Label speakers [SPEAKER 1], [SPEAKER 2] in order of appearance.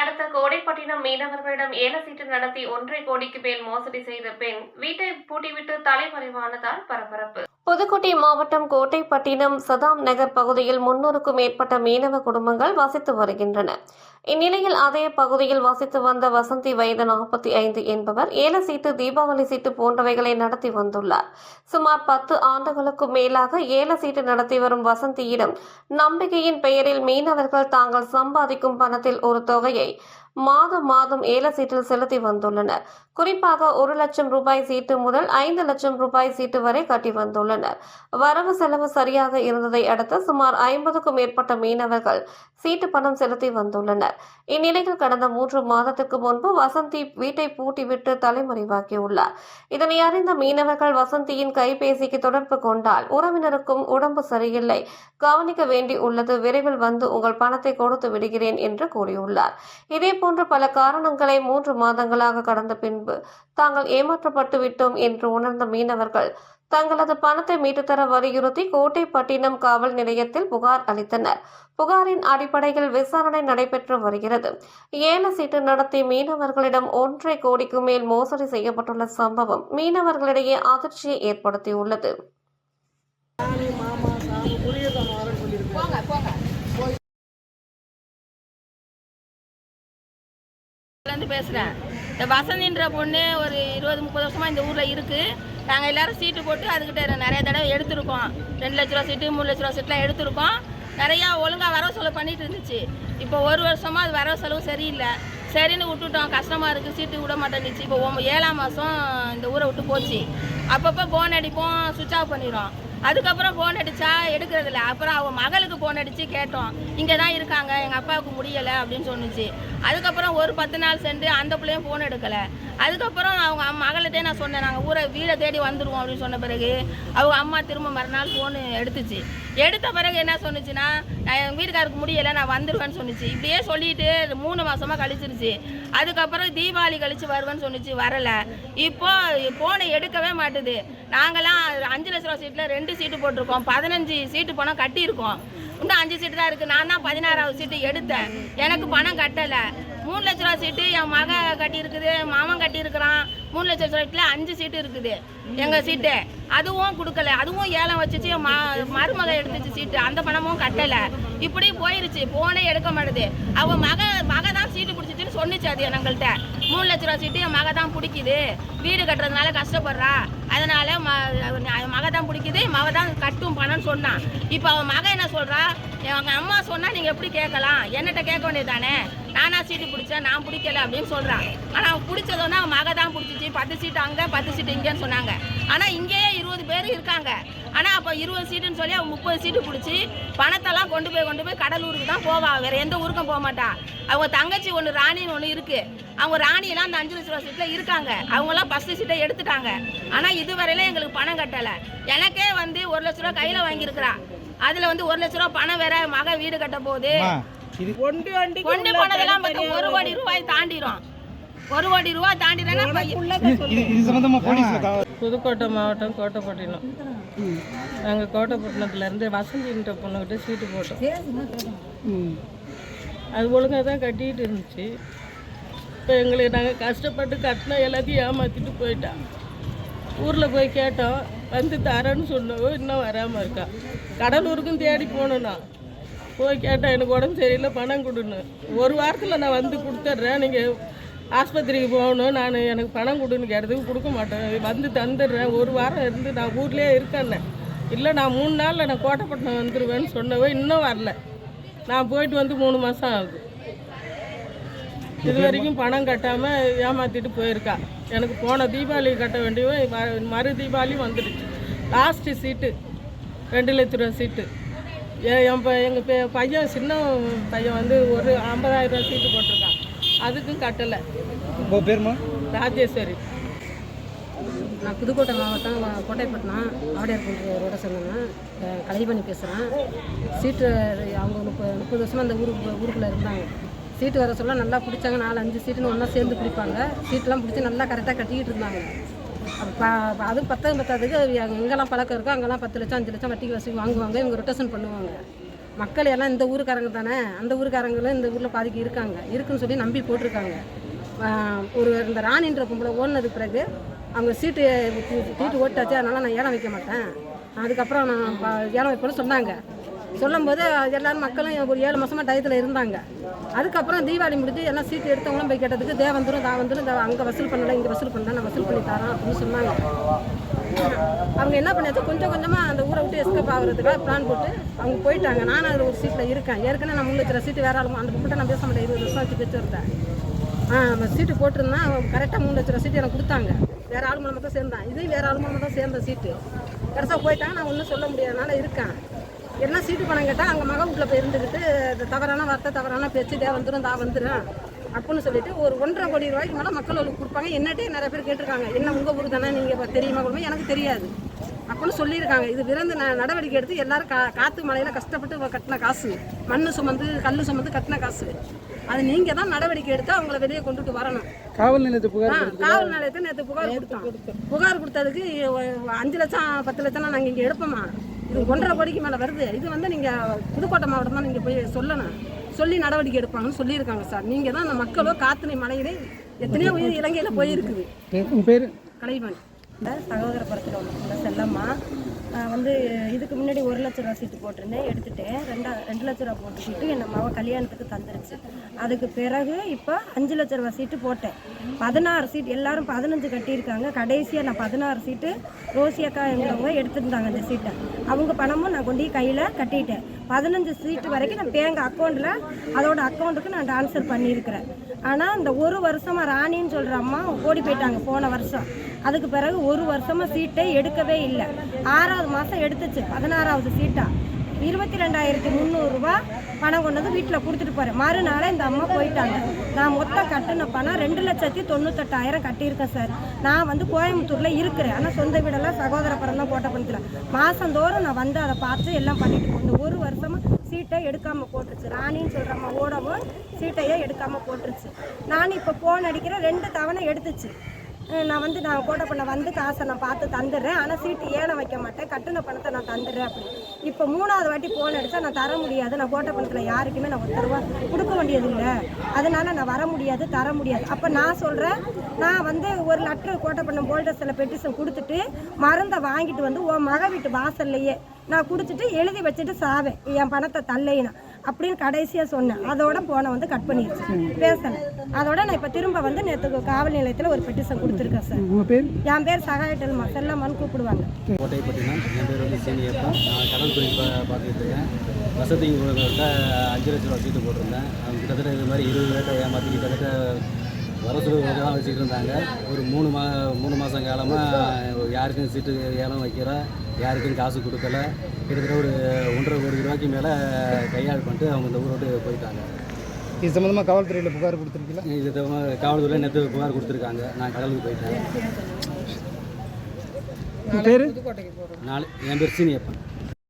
[SPEAKER 1] அடுத்த கோடைப்பட்டினம் மீனவர்களிடம் ஏல சீட்டு நடத்தி ஒன்றரை கோடிக்கு மேல் மோசடி செய்த பெண் வீட்டை பூட்டிவிட்டு தலைமறைவானதால் பரபரப்பு. புதுக்கோட்டை மாவட்டம் கோட்டைப்பட்டினம் சதாம் நகர் பகுதியில் முன்னூறுக்கும் மேற்பட்ட மீனவ குடும்பங்கள் வசித்து வருகின்றன. இந்நிலையில் அதே பகுதியில் வசித்து வந்த வசந்தி வயது நாற்பத்தி ஐந்து என்பவர் ஏல சீட்டு தீபாவளி சீட்டு போன்றவைகளை நடத்தி வந்துள்ளார். சுமார் பத்து ஆண்டுகளுக்கும் மேலாக ஏல சீட்டு நடத்தி வரும் வசந்தியிடம் நம்பிக்கையின் பெயரில் மீனவர்கள் தாங்கள் சம்பாதிக்கும் பணத்தில் ஒரு தொகையை மாதம் மாதம் ஏல சீட்டில் செலுத்தி வந்துள்ளனர். குறிப்பாக ஒரு லட்சம் ரூபாய் சீட்டு முதல் ஐந்து லட்சம் ரூபாய் சீட்டு வரை கட்டி வந்துள்ளனர். வரவு செலவு சரியாக இருந்ததை அடுத்து சுமார் ஐம்பதுக்கும் மேற்பட்ட மீனவர்கள் சீட்டு பணம் செலுத்தி வந்துள்ளனர். இந்நிலையில் கடந்த மூன்று மாதத்துக்கு முன்பு வசந்தி வீட்டை பூட்டிவிட்டு தலைமறைவாக்கியுள்ளார். இதனை அறிந்த மீனவர்கள் வசந்தியின் கைபேசிக்கு தொடர்பு கொண்டால் உறவினருக்கும் உடம்பு சரியில்லை. கவனிக்க வேண்டி உள்ளது விரைவில் வந்து உங்கள் பணத்தை கொடுத்து விடுகிறேன் என்று கூறியுள்ளார். இதேபோல் இதேபோன்று பல காரணங்களை மூன்று மாதங்களாக கடந்த பின்பு தாங்கள் ஏமாற்றப்பட்டு விட்டோம் என்று உணர்ந்த மீனவர்கள் தங்களது பணத்தை மீட்டுத் தர வலியுறுத்தி கோட்டைப்பட்டினம் காவல் நிலையத்தில் புகார் அளித்தனர். புகாரின் அடிப்படையில் விசாரணை நடைபெற்று வருகிறது. ஏல சீட்டு நடத்தி மீனவர்களிடம் ஒன்றரை கோடிக்கு மேல் மோசடி செய்யப்பட்டுள்ள சம்பவம் மீனவர்களிடையே அதிர்ச்சியை ஏற்படுத்தியுள்ளது.
[SPEAKER 2] இருந்து பேசுகிறேன் இந்த வசந்தின்ற பொண்ணு ஒரு இருபது முப்பது வருஷமாக இந்த ஊரில் இருக்குது நாங்கள் எல்லாரும் சீட்டு போட்டு அதுக்கிட்ட நிறைய தடவை எடுத்திருக்கோம். ரெண்டு லட்ச ரூபா சீட்டு மூணு லட்ச ரூபா சீட்லாம் எடுத்திருக்கோம். நிறையா ஒழுங்காக வரவு செலவு பண்ணிட்டு இருந்துச்சு. இப்போ ஒரு வருஷமாக அது வரவு செலவு சரியில்லை. சரின்னு விட்டுட்டோம். கஷ்டமாக இருக்குது சீட்டு விட மாட்டேங்குச்சு இப்போ ஏழாம் மாதம் இந்த ஊரை விட்டு போச்சு. அப்பப்போ ஃபோன் அடிப்போம் சுவிட்ச் ஆஃப் பண்ணிடுறோம். அதுக்கப்புறம் ஃபோன் அடித்தா எடுக்கிறதில்ல அப்புறம் அவன் மகளுக்கு ஃபோன் அடித்து கேட்டோம். இங்கே தான் இருக்காங்க எங்கள் அப்பாவுக்கு முடியலை அப்படின்னு சொன்னுச்சு. அதுக்கப்புறம் ஒரு பத்து நாள் சென்று அந்த பிள்ளையும் ஃபோன் எடுக்கலை. அதுக்கப்புறம் அவங்க அம்மா மகள்கிட்டே நான் சொன்னேன் நாங்கள் ஊரை வீடை தேடி வந்துடுவோம் அப்படின்னு சொன்ன பிறகு அவங்க அம்மா திரும்ப மறுநாள் ஃபோனு எடுத்துச்சு. எடுத்த பிறகு என்ன சொன்னுச்சுன்னா நான் எங்கள் வீட்டுக்காருக்கு முடியலை நான் வந்துடுவேன்னு சொன்னிச்சு. இப்படியே சொல்லிட்டு மூணு மாதமாக கழிச்சிருச்சு. அதுக்கப்புறம் தீபாவளி கழிச்சு வருவேன்னு சொன்னிச்சு வரலை. இப்போ ஃபோனை எடுக்கவே மாட்டுது. நாங்களாம் அஞ்சு லட்ச ரூபா சீட்டில் ரெண்டு சீட்டு போட்டிருக்கோம். பதினஞ்சு சீட்டு பணம் கட்டியிருக்கோம். இன்னும் அஞ்சு சீட்டு தான் இருக்குது நான் தான் பதினாறாவது சீட்டு எடுத்தேன். எனக்கு பணம் கட்டலை. மூணு லட்ச ரூபா சீட்டு என் மக கட்டியிருக்குது மாமன் கட்டியிருக்கிறான். மூணு லட்ச ரூபா சீட்டில் அஞ்சு சீட்டு இருக்குது. எங்கள் சீட்டு. அதுவும் கொடுக்கல. அதுவும் ஏலம் வச்சுச்சு என் ம மருமக எடுத்துச்சு சீட்டு. அந்த பணமும் கட்டலை. இப்படி போயிருச்சு. போனே எடுக்க மாட்டேது. அவன் மக மக சொன்னிச்சு அது எங்கள்கிட்ட மூணு லட்ச ரூபா சீட்டு என் மக தான் பிடிக்குது. வீடு கட்டுறதுனால கஷ்டப்படுறா. அதனால ம மக தான் பிடிக்குது. மக தான் கட்டும் பணம்னு சொன்னான். இப்போ அவன் மக என்ன சொல்கிறா எங்கள் அம்மா சொன்னால் நீங்கள் எப்படி கேட்கலாம்? என்னட்ட கேட்க வேண்டியது தானே நானா சீட்டு பிடிச்சேன் நான் பிடிக்கல அப்படின்னு சொல்கிறான் ஆனால் அவன் பிடிச்சதோன்னா அவன் மக தான் பிடிச்சிச்சு. பத்து சீட்டு அங்கே பத்து சீட்டு இங்கேன்னு சொன்னாங்க. ஆனால் இங்கேயே பேர் இருக்காங்க. ஆனா அப்போ இருபது சீட்டுன்னு சொல்லி அவன் முப்பது சீட்டு பிடிச்சி பணத்தெல்லாம் கொண்டு போய் கொண்டு போய் கடலூருக்கு தான் போவா. வேற எந்த ஊருக்கும் போக மாட்டா. அவங்க தங்கச்சி ஒன்று ராணின்னு ஒன்று இருக்கு. அவங்க ராணியெல்லாம் அந்த அஞ்சு லட்ச ரூபா சீட்டில் இருக்காங்க. அவங்களாம் ஃபஸ்ட்டு சீட்டை எடுத்துட்டாங்க. ஆனால் இதுவரையில எங்களுக்கு பணம் கட்டலை. எனக்கே வந்து ஒரு லட்ச ரூபா கையில் வாங்கியிருக்கிறா. அதில் வந்து ஒரு லட்ச ரூபா பணம் வேற மக வீடு கட்ட போகுது. கொண்டு போனதெல்லாம் பார்த்தா ஒரு கோடி ரூபாய் தாண்டிடும் ஒரு கோடி ரூபாய் தாண்டிடுறேன்னா
[SPEAKER 3] புதுக்கோட்டை மாவட்டம் கோட்டைப்பட்டினம். நாங்கள் கோட்டைப்பட்டினத்துலேருந்து வசந்தின்ற பொண்ணுக்கிட்ட சீட்டு போட்டோம். அது ஒழுங்காக தான் கட்டிகிட்டு இருந்துச்சு. இப்போ எங்களுக்கு நாங்கள் கஷ்டப்பட்டு கட்டின எல்லாத்தையும் ஏமாற்றிட்டு போயிட்டான் ஊரில் போய் கேட்டோம் வந்து தரேன்னு சொன்னவோ இன்னும் வராமல் இருக்கா? கடலூருக்கும் தேடி போகணுண்ணா போய் கேட்டேன் எனக்கு உடம்பு சரியில்லை பணம் கொடுன்னு. ஒரு வாரத்தில் நான் வந்து கொடுத்துட்றேன். நீங்கள் ஆஸ்பத்திரிக்கு போகணும். நான் எனக்கு பணம் கொடுன்னு கேட்டதுக்கு கொடுக்க மாட்டேன். வந்து தந்துடுறேன். ஒரு வாரம் இருந்து நான் ஊர்லேயே இருக்கேன்னே இல்லை நான் மூணு நாளில் நான் கோட்டைப்பட்டினம் வந்துடுவேன்னு சொன்னவே இன்னும் வரல. நான் போயிட்டு வந்து மூணு மாதம் ஆகுது. இது வரைக்கும் பணம் கட்டாமல் ஏமாற்றிட்டு போயிருக்கா. எனக்கு போன தீபாவளி கட்ட வேண்டியவன் ம- மறு தீபாவளி வந்துடுச்சு. லாஸ்ட்டு சீட்டு ரெண்டு லட்ச ரூபா சீட்டு என் ப எங்கள் பெ பையன் சின்ன பையன் வந்து ஒரு ஐம்பதாயிரம் ரூபா சீட்டு போட்டிருக்கான். அதுக்கும் கட்டலை.
[SPEAKER 4] உங்க பேருமா
[SPEAKER 3] ராஜேஸ்வரி.
[SPEAKER 5] நான் புதுக்கோட்டை மாவட்டம் கோட்டைப்பட்டினம் ஆடையார்குன்று ரோட சேர்ந்தேன் கலைபணி பேசுகிறேன் சீட்டு அவங்க முப்பது முப்பது வருஷமாக அந்த ஊருக்கு ஊருக்குள்ளே இருந்தாங்க. சீட்டு வர சொல்ல நல்லா பிடிச்சாங்க. நாலு அஞ்சு சீட்டுன்னு ஒன்றா சேர்ந்து பிடிப்பாங்க. சீட்டெலாம் பிடிச்சி நல்லா கரெக்டாக கட்டிக்கிட்டு இருந்தாங்க. அப்போ அதுவும் பத்தது பத்தாதுக்கு அது எங்கெல்லாம் பழக்கம் இருக்கோ அங்கெல்லாம் பத்து லட்சம் அஞ்சு லட்சம் வட்டிக்கு வசதி வாங்குவாங்க. இவங்க ரொட்டேஷன் பண்ணுவாங்க. மக்கள் எல்லாம் இந்த ஊருக்காரங்க தானே? அந்த ஊருக்காரங்களும் இந்த ஊரில் பாதிக்கு இருக்காங்க. இருக்குன்னு சொல்லி நம்பி போட்டிருக்காங்க. ஒரு இந்த ராணின்ற பொம்பளை ஓடினதுக்கு பிறகு அவங்க சீட்டு சீட்டு ஓட்டாச்சு. அதனால நான் ஏலம் வைக்க மாட்டேன். அதுக்கப்புறம் நான் ஏலம் வைப்பேன்னு சொன்னாங்க. சொல்லும்போது எல்லாரும் மக்களும் ஒரு ஏழு மாதமாக டயத்தில் இருந்தாங்க. அதுக்கப்புறம் தீபாவளி முடிஞ்சு எல்லாம் சீட்டு எடுத்தவங்களும் போய் கேட்டதுக்கு தே வந்துடும் தா வந்துடும் இந்த அங்கே வசூல் பண்ணலை இங்கே வசூல் பண்ணலாம் நான் வசூல் பண்ணி தரோம் அப்படின்னு சொன்னாங்க. அவங்க என்ன பண்ணாச்சு கொஞ்சம் கொஞ்சமாக அந்த ஊரை விட்டு எஸ்கேப் ஆகுறதுக்காக பிளான் போட்டு அவங்க போயிட்டாங்க. நானும் அதில் ஒரு சீட்டில் இருக்கேன். ஏற்கனவே நான் மூணு லட்சம் சீட்டு வேற ஆளுமா அந்த பொண்ணை நான் பேச மாட்டேன். இருபது வருஷம் வச்சு வச்சுருந்தேன் ஆ நம்ம சீட்டு போட்டிருந்தேன் அவன் கரெக்டாக மூணு லட்ச ரூபா சீட்டு எனக்கு கொடுத்தாங்க. வேற ஆள் மூலமாக தான் சேர்ந்தான். இது வேற ஆள் மூலமாக தான் சேர்ந்த சீட்டு கடைசியாக போயிட்டாங்க. நான் ஒன்றும் சொல்ல முடியாதனால இருக்கேன். எல்லாம் சீட்டு பணம் கேட்டால் அங்கே மக வீட்டில் போய் இருந்துக்கிட்டு இது தவறான வார்த்தை தவறான பேச்சு தே வந்துடும் தா வந்துடும் அப்படின்னு சொல்லிட்டு ஒரு ஒன்றரை கோடி ரூபாய்க்கு மேலே மக்களுக்கு கொடுப்பாங்க. என்னட்டே நிறைய பேர் கேட்டிருக்காங்க. என்ன உங்கள் ஊர் தானே நீங்கள் தெரியுமா கொடுமை எனக்கு தெரியாது. அப்படின்னு சொல்லியிருக்காங்க. இது விரைந்து நடவடிக்கை எடுத்து எல்லாரும் கா காற்று மழையில் கஷ்டப்பட்டு கட்டின காசு. மண் சுமந்து கல் சுமந்து கட்டின காசு. அது நீங்கள் தான் நடவடிக்கை எடுத்து அவங்கள வெளியே கொண்டுட்டு வரணும்.
[SPEAKER 4] காவல் நிலையத்தை புகார்
[SPEAKER 5] காவல் நிலையத்தை நேற்று புகார் கொடுத்தோம். புகார் கொடுத்ததுக்கு அஞ்சு லட்சம் பத்து லட்சம்லாம் நாங்கள் இங்கே எடுப்போமா? இது ஒன்றரை கோடிக்கு மேலே வருது. இது வந்து நீங்கள் புதுக்கோட்டை மாவட்டம் தான் நீங்கள் போய் சொல்லணும். சொல்லி நடவடிக்கை எடுப்பாங்கன்னு சொல்லியிருக்காங்க சார். நீங்கள் தான் அந்த மக்களோ காத்துணை மலையிலே எத்தனையோ உயிர் இலங்கையில் போயிருக்குது.
[SPEAKER 4] பேர்.
[SPEAKER 5] கலைவாணி
[SPEAKER 6] சகோதர படத்தில் உள்ள செல்லம்மா. வந்து இதுக்கு முன்னாடி ஒரு லட்ச ரூபா சீட்டு போட்டிருந்தேன் எடுத்துட்டேன். ரெண்டா ரெண்டு லட்ச ரூபா போட்டு சீட்டு என் மக கல்யாணத்துக்கு தந்துருச்சு. அதுக்கு பிறகு இப்போ அஞ்சு லட்ச ரூபா சீட்டு போட்டேன். பதினாறு சீட் எல்லாரும் பதினஞ்சு கட்டியிருக்காங்க. கடைசியாக நான் பதினாறு சீட்டு ரோசி அக்கா எங்கிறவங்க எடுத்திருந்தாங்க அந்த சீட்டை. அவங்க பணமும் நான் கொண்டு கையில் கட்டிட்டேன். பதினஞ்சு சீட்டு வரைக்கும் நான் பேங்க் அக்கௌண்ட்டில் அதோட அக்கௌண்ட்டுக்கு நான் ட்ரான்ஸ்ஃபர் பண்ணியிருக்கிறேன். ஆனால் இந்த ஒரு வருஷமாக ராணின்னு சொல்கிற அம்மா ஓடி போயிட்டாங்க போன வருஷம். அதுக்கு பிறகு ஒரு வருஷமாக சீட்டை எடுக்கவே இல்லை. ஆறாவது மாதம் எடுத்துச்சு பதினாறாவது சீட்டா இருபத்தி ரெண்டாயிரத்தி முந்நூறுரூவா பணம் கொண்டு வந்து வீட்டில் கொடுத்துட்டு போகிறேன் மறுநாள் இந்த அம்மா போயிட்டாங்க. நான் மொத்தம் கட்டின பணம் ரெண்டு லட்சத்தி தொண்ணூத்தெட்டாயிரம் கட்டியிருக்கேன் சார். நான் வந்து கோயம்புத்தூரில் இருக்கிறேன். ஆனால் சொந்த வீடெல்லாம் சகோதர படம் தான் போட்ட பண்ணிக்கல மாதந்தோறும் நான் வந்து அதை பார்த்து எல்லாம் பண்ணிட்டு போனேன். ஒரு வருஷமாக சீட்டை எடுக்காமல் போட்டுருச்சு. ராணின்னு சொல்கிறம்மா ஓடவும் சீட்டையே எடுக்காமல் போட்டுருச்சு. நான் இப்போ ஃபோன் அடிக்கிறேன் ரெண்டு தவணை எடுத்துச்சு. நான் வந்து நான் கோட்டை பண்ண வந்து காசை நான் பார்த்து தந்துடுறேன். ஆனால் சீட்டு ஏன வைக்க மாட்டேன். கட்டின பணத்தை நான் தந்துடுறேன் அப்படி. இப்போ மூணாவது வாட்டி ஃபோன் அடித்தா நான் தர முடியாது. நான் கோட்டை பணத்தில் யாருக்குமே நான் ஒரு ரூபா கொடுக்க வேண்டியது இல்லை அதனால நான் வர முடியாது தர முடியாது. அப்போ நான் சொல்கிறேன் நான் வந்து ஒரு லெட்டர் கோட்டை பண்ண போல்டர்ஸில் பெட்டிஷன் கொடுத்துட்டு மருந்தை வாங்கிட்டு வந்து உன் மக வீட்டு வாசல்லையே நான் கொடுத்துட்டு எழுதி வச்சுட்டு சாவேன். என் பணத்தை தள்ளையினா. அப்படின்னு கடைசியாக சொன்னேன் அதோட போனை வந்து கட் பண்ணிடுச்சு பேசலை. அதோட நான் இப்போ திரும்ப வந்து நேற்று காவல் நிலையத்தில் ஒரு பெட்டிஷன் கொடுத்துருக்கேன் சார். என் பேர் சகாயட்டல்மா செல்லம்மான்னு கூப்பிடுவாங்க.
[SPEAKER 7] கோட்டைப்பட்டினம் என் பேர் வந்து சீனியப்பன் நான் கடல் தொழில் பா- பார்த்துட்டு இருக்கேன். வசதி உலகத்தில் அஞ்சு லட்ச ரூபா சீட்டு போட்டிருந்தேன். அவங்க கிட்டத்தட்ட இது மாதிரி இருபது பேர்ட்ட ஏமாற்றி கிட்டத்தட்ட வரசூல் தான் வச்சுட்டு இருந்தாங்க. ஒரு மூணு மா மூணு மாதம் காலமாக யாருக்கும் சீட்டு ஏலம் வைக்கல யாருக்கும் காசு கொடுக்கல. கிட்டத்தட்ட ஒரு ஒன்றரை கோடி ரூபாய்க்கு மேலே கையாள் பண்ணிட்டு அவங்க இந்த ஊரை விட்டு போயிட்டாங்க.
[SPEAKER 4] இது சம்மந்தமாக காவல்துறையில் புகார் கொடுத்துருக்கீங்களா?
[SPEAKER 7] இது காவல்துறையில் நேற்று புகார் கொடுத்துருக்காங்க. நான் கடலுக்கு போயிட்டேன்.
[SPEAKER 4] பேர்?
[SPEAKER 7] நாலு என் பேர் சீனியப்பன்.